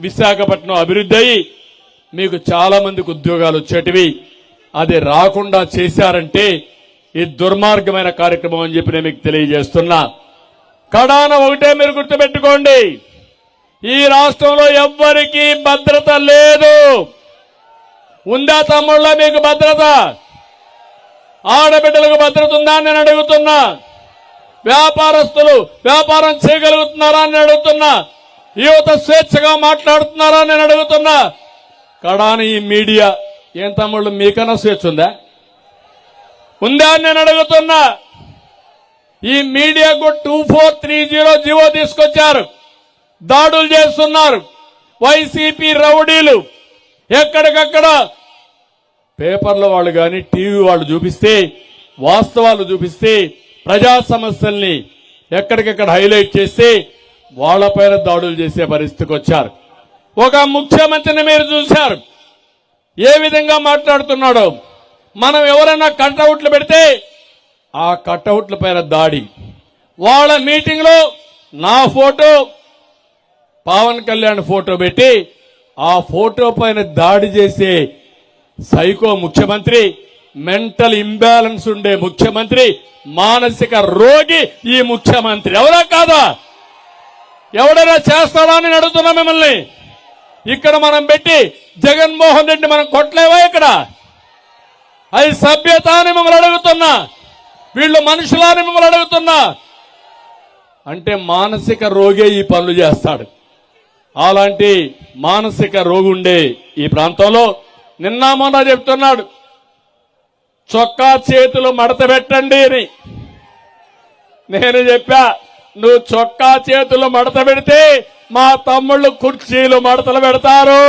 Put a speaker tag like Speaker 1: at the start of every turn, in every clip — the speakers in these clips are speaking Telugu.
Speaker 1: విశాఖపట్నం అభివృద్ధి అయ్యి మీకు చాలా మందికి ఉద్యోగాలు వచ్చేటివి. అది రాకుండా చేశారంటే ఈ దుర్మార్గమైన కార్యక్రమం అని చెప్పి నేను మీకు తెలియజేస్తున్నా. కడాన ఒకటే మీరు గుర్తుపెట్టుకోండి. ఈ రాష్ట్రంలో ఎవ్వరికీ భద్రత లేదు. ఉందా తమ్ముళ్ళ మీకు భద్రత? ఆడబిడ్డలకు భద్రత ఉందా అని నేను అడుగుతున్నా. వ్యాపారస్తులు వ్యాపారం చేయగలుగుతున్నారా అని అడుగుతున్నా. యువత స్వేచ్ఛగా మాట్లాడుతున్నారా నేను అడుగుతున్నా. కడాని ఈ మీడియా ఏం తమ్ముళ్ళు మీకన్నా స్వేచ్ఛ ఉందా? ఉందా నేను అడుగుతున్నా. ఈ మీడియాకు two four three zero G O తీసుకొచ్చారు. దాడులు చేస్తున్నారు. వైసీపీ రౌడీలు. ఎక్కడికక్కడ పేపర్ల వాళ్ళు కానీ టీవీ వాళ్ళు చూపిస్తే వాస్తవాలు చూపిస్తే ప్రజా సమస్యల్ని ఎక్కడికక్కడ హైలైట్ చేస్తే వాళ్ళపైన దాడులు చేసే పరిస్థితికి వచ్చారు. ఒక ముఖ్యమంత్రిని మీరు చూశారు. ఏ విధంగా మాట్లాడుతున్నాడో. మనం ఎవరైనా కట్అవుట్లు పెడితే ఆ కట్అవుట్ల పైన దాడి. వాళ్ళ మీటింగ్లో నా ఫోటో పవన్ కళ్యాణ్ ఫోటో పెట్టి ఆ ఫోటో పైన దాడి చేసే సైకో ముఖ్యమంత్రి మెంటల్ ఇంబ్యాలెన్స్ ఉండే ముఖ్యమంత్రి మానసిక రోగి ఈ ముఖ్యమంత్రి. ఎవరా కాదా? ఎవడైనా చేస్తాడా అని అడుగుతున్నా మిమ్మల్ని? ఇక్కడ మనం పెట్టి జగన్మోహన్ రెడ్డి మనం కొట్టలేవా ఇక్కడ? అది సభ్యత అని మిమ్మల్ని అడుగుతున్నా. వీళ్ళు మనుషులా అని మిమ్మల్ని అడుగుతున్నా. అంటే మానసిక రోగే ఈ పనులు చేస్తాడు. అలాంటి మానసిక రోగుండే ఉండే ఈ ప్రాంతంలో నిన్న మొన్న చెప్తున్నాడు చొక్కా చేతులు మడత పెట్టండి అని. నేను చెప్పా నువ్వు చొక్కా చేతులు మడత పెడితే మా తమ్ముళ్ళు కుర్చీలు మడతలు పెడతారు.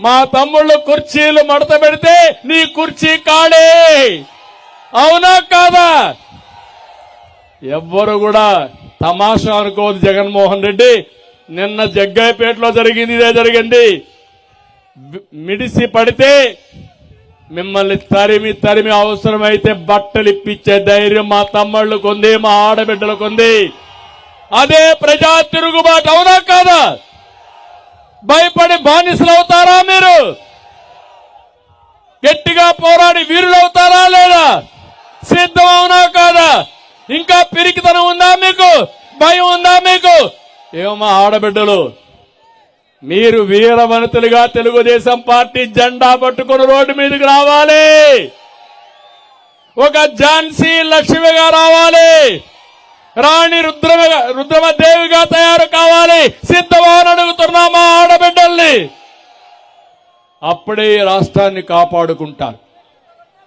Speaker 1: మా తమ్ముళ్ళు కుర్చీలు మడత పెడితే నీ కుర్చీ కాడే. అవునా కాదా? ఎవ్వరు కూడా తమాషా అనుకోదు జగన్మోహన్ రెడ్డి. నిన్న జగ్గాయపేటలో జరిగింది ఇదే జరిగింది. మిడిసి పడితే మిమ్మల్ని తరిమి తరిమి అవసరమైతే బట్టలు ఇప్పించే ధైర్యం మా తమ్ముళ్ళకు ఉంది మా ఆడబిడ్డలకు ఉంది. అదే ప్రజా తిరుగుబాటు అవునా కాదా? భయపడి బానిసలు అవుతారా మీరు? గట్టిగా పోరాడి వీరులు అవుతారా లేదా? సిద్ధం అవునా కాదా? ఇంకా పిరికితనం ఉందా మీకు? భయం ఉందా మీకు? ఏమో ఆడబిడ్డలు మీరు వీర వనితలుగా తెలుగుదేశం పార్టీ జెండా పట్టుకుని రోడ్డు మీదకి రావాలి. ఒక ఝాన్సీ లక్ష్మిగా రావాలి. రాణి రుద్రమ రుద్రమదేవిగా తయారు కావాలి. సిద్ధమని అడుగుతున్నా మా ఆడబిడ్డల్ని. అప్పుడే రాష్ట్రాన్ని కాపాడుకుంటారు.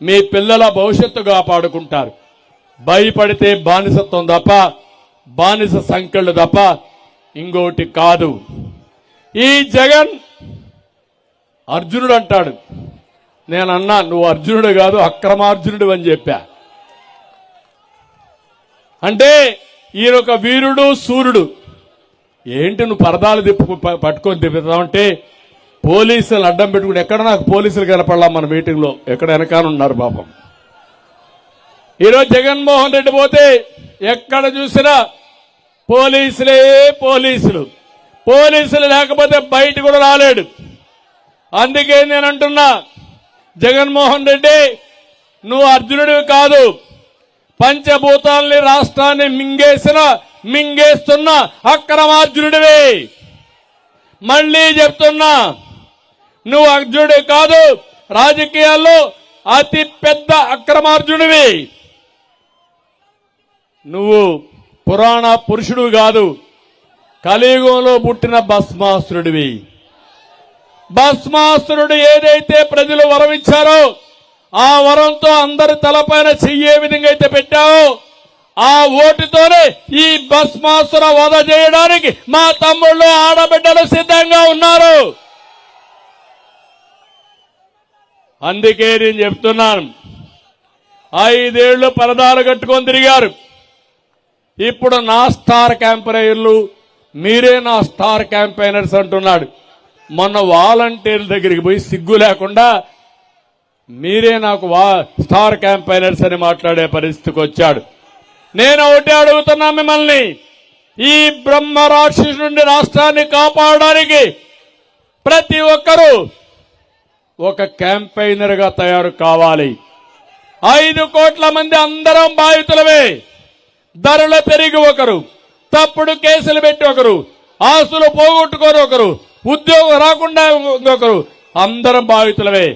Speaker 1: మీ పిల్లల భవిష్యత్తు కాపాడుకుంటారు. భయపడితే బానిసత్వం తప్ప బానిస సంఖ్యలు తప్ప ఇంకోటి కాదు. ఈ జగన్ అర్జునుడు అంటాడు నేను అన్నా నువ్వు అర్జునుడు కాదు అక్రమార్జునుడు అని చెప్పా. అంటే ఈయన ఒక వీరుడు సూర్యుడు. ఏంటి నువ్వు పరదాలు తిప్పు పట్టుకొని పట్టుకొని తిప్పుతావంటే పోలీసులు అడ్డం పెట్టుకుని ఎక్కడ నాకు పోలీసులు కనపడలా మన మీటింగ్లో? ఎక్కడ వెనకాల ఉన్నారు పాపం. ఈరోజు జగన్మోహన్ రెడ్డి పోతే ఎక్కడ చూసినా పోలీసులే పోలీసులు. పోలీసులు లేకపోతే బయట కూడా రాలేడు. అందుకే నేను అంటున్నా జగన్మోహన్ రెడ్డి నువ్వు అర్జునుడివి కాదు. పంచభూతాల్ని రాష్ట్రాన్ని మింగేసిన మింగేస్తున్న అక్రమార్జునుడివి. మళ్ళీ చెప్తున్నా నువ్వు అర్జునుడి కాదు రాజకీయాల్లో అతి పెద్ద అక్రమార్జునివి నువ్వు పురాణ పురుషుడు కాదు. కలియుగంలో పుట్టిన భస్మాసురుడివి. భస్మాసురుడు ఏదైతే ప్రజలు వరం ఇచ్చారో ఆ వరంతో అందరి తలపైన చెయ్యే విధంగా అయితే పెట్టావో ఆ ఓటుతోనే ఈ భస్మాసుర వధ చేయడానికి మా తమ్ముళ్ళు ఆడబిడ్డలు సిద్ధంగా ఉన్నారు. అందుకే నేను చెప్తున్నాను ఐదేళ్ళు పరదాలు కట్టుకొని తిరిగారు. ఇప్పుడు నా స్టార్ క్యాంపెయినర్లు మీరే నా స్టార్ క్యాంపెయినర్స్ అంటున్నాడు. మొన్న వాలంటీర్ల దగ్గరికి పోయి సిగ్గు లేకుండా మీరే నాకు వా స్టార్ క్యాంపెయినర్స్ అని మాట్లాడే పరిస్థితికి వచ్చాడు. నేను ఒకటే అడుగుతున్నా మిమ్మల్ని ఈ బ్రహ్మ రాక్షసు నుండి రాష్ట్రాన్ని కాపాడడానికి ప్రతి ఒక్కరూ ఒక క్యాంపైనర్గా తయారు కావాలి. ఐదు కోట్ల మంది అందరం బాధితులమే. ధరలు పెరిగి ఒకరు. తప్పుడు కేసులు పెట్టి ఒకరు ఆస్తులు పోగొట్టుకొని ఒకరు ఉద్యోగం రాకుండా ఇంకొకరు అందరం బాధితులమే.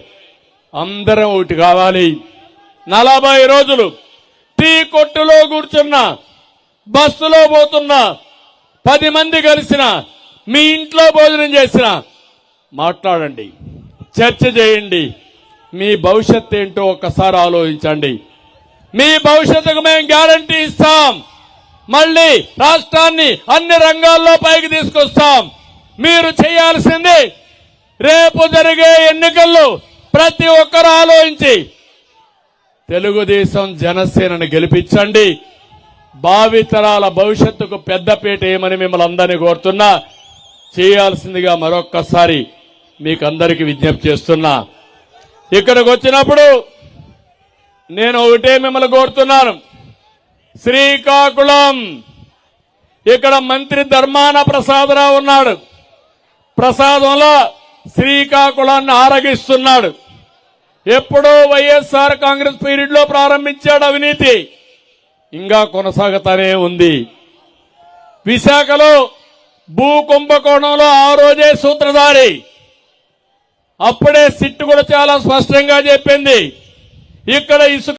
Speaker 1: అందరం ఒకటి కావాలి. నలభై రోజులు టీ కొట్టులో కూర్చున్న బస్సులో పోతున్న పది మంది కలిసిన మీ ఇంట్లో భోజనం చేసిన మాట్లాడండి. చర్చ చేయండి. మీ భవిష్యత్ ఏంటో ఒక్కసారి ఆలోచించండి. మీ భవిష్యత్తుకు మేము గ్యారంటీ ఇస్తాం. మళ్ళీ రాష్ట్రాన్ని అన్ని రంగాల్లో పైకి తీసుకొస్తాం. మీరు చేయాల్సింది రేపు జరిగే ఎన్నికల్లో ప్రతి ఒక్కరు ఆలోచించి తెలుగుదేశం జనసేనను గెలిపించండి. భావితరాల భవిష్యత్తుకు పెద్దపీట ఏమని మిమ్మల్ని అందరినీ కోరుతున్నా చేయాల్సిందిగా మరొక్కసారి మీకు అందరికీ విజ్ఞప్తి చేస్తున్నా. ఇక్కడికి వచ్చినప్పుడు నేను ఒకటే మిమ్మల్ని కోరుతున్నాను. శ్రీకాకుళం. ఇక్కడ మంత్రి ధర్మాన ప్రసాదరావు ఉన్నాడు. ప్రసాదంలో శ్రీకాకుళాన్ని ఆరగిస్తున్నాడు. ఎప్పుడో వైఎస్ఆర్ కాంగ్రెస్ పీరియడ్లో ప్రారంభించాడు అవినీతి. ఇంకా కొనసాగుతానే ఉంది. విశాఖలో భూ కుంభకోణంలో ఆ రోజే సూత్రధారి. అప్పుడే సిట్టు కూడా చాలా స్పష్టంగా చెప్పింది. ఇక్కడ ఇసుక